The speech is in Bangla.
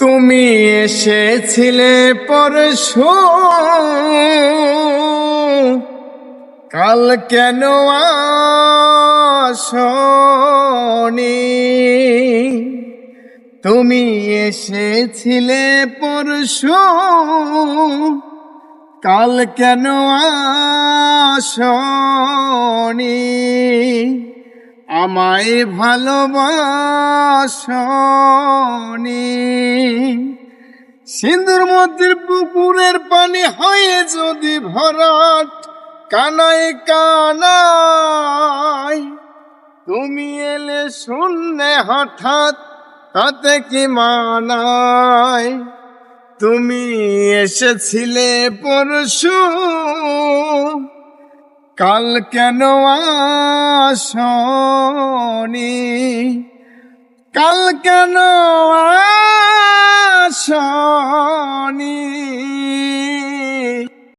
তুমি এসেছিলে পরশু। কাল কেন আসনি? তুমি এসেছিলে পরশু। কাল কেন আসনি? আমায় ভালোবাসনি। সিন্দুর মধ্যে পুকুরের পানি হয়ে যদি ভরাট কানাই কানাই তুমি এলে শূন্যে হঠাৎ, তাতে কি মানায়? তুমি এসেছিলে পরশু কাল কেন আসনি? কাল কেন আসনি?